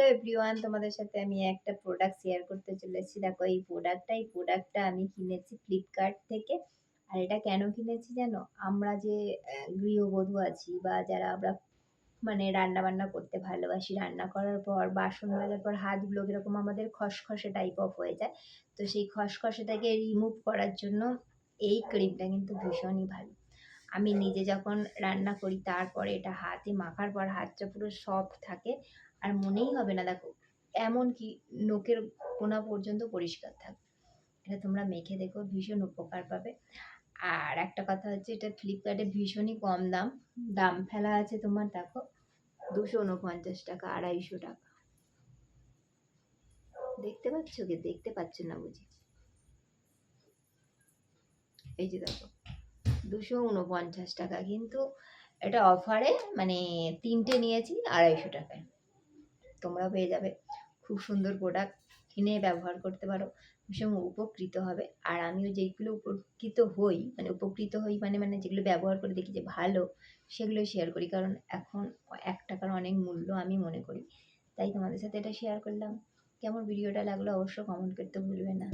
Hello everyone, তোমাদের সাথে আমি একটা প্রোডাক্ট শেয়ার করতে চলেছি। দেখো, এই প্রোডাক্টটা এই প্রোডাক্টটা আমি কিনেছি ফ্লিপকার্ট থেকে। আর এটা কেন কিনেছি জানো? আমরা যে গৃহবধূ আছি বা যারা আমরা মানে রান্না বান্না করতে ভালোবাসি, রান্না করার পর, বাসন মাজার পর, হাতগুলো কীরকম আমাদের খসখসে টাইপ অফ হয়ে যায়, তো সেই খসখসেটাকে রিমুভ করার জন্য এই ক্রিমটা কিন্তু ভীষণই ভালো। আমি নিজে যখন রান্না করি, তারপরে এটা হাতে মাখার পর, হাতটা পুরো সফট থাকে। আর মনেই হবে না, দেখো, এমন কি নোকের কোনা পর্যন্ত পরিষ্কার থাকবে এটা তোমরা মেখে দেখো, ভীষণ উপকার পাবে। আর একটা কথা হচ্ছে, এটা ফ্লিপকার্টে ভীষণই কম দাম। দাম ফেলা আছে তোমার, দেখো, দুশো উনপঞ্চাশ টাকা, আড়াইশো টাকা। দেখতে পাচ্ছ কি? দেখতে পাচ্ছ না বুঝি? এই যে দেখো, দুশো উনপঞ্চাশ টাকা। কিন্তু এটা অফারে মানে তিনটে নিয়েছি, আড়াইশো টাকায়। তোমরা পেয়ে যাবে। খুব সুন্দর প্রোডাক্ট কিনে ব্যবহার করতে পারো। ভীষণ উপকৃত হবে। আর আমিও যেগুলো উপকৃত হই মানে উপকৃত হই মানে মানে যেগুলো ব্যবহার করে দেখি যে ভালো সেগুলো শেয়ার করি। কারণ এখন এক টাকার অনেক মূল্য আমি মনে করি। তাই তোমাদের সাথে এটা শেয়ার করলাম। কেমন ভিডিওটা লাগল অবশ্য কমেন্ট করতে ভুলবে না।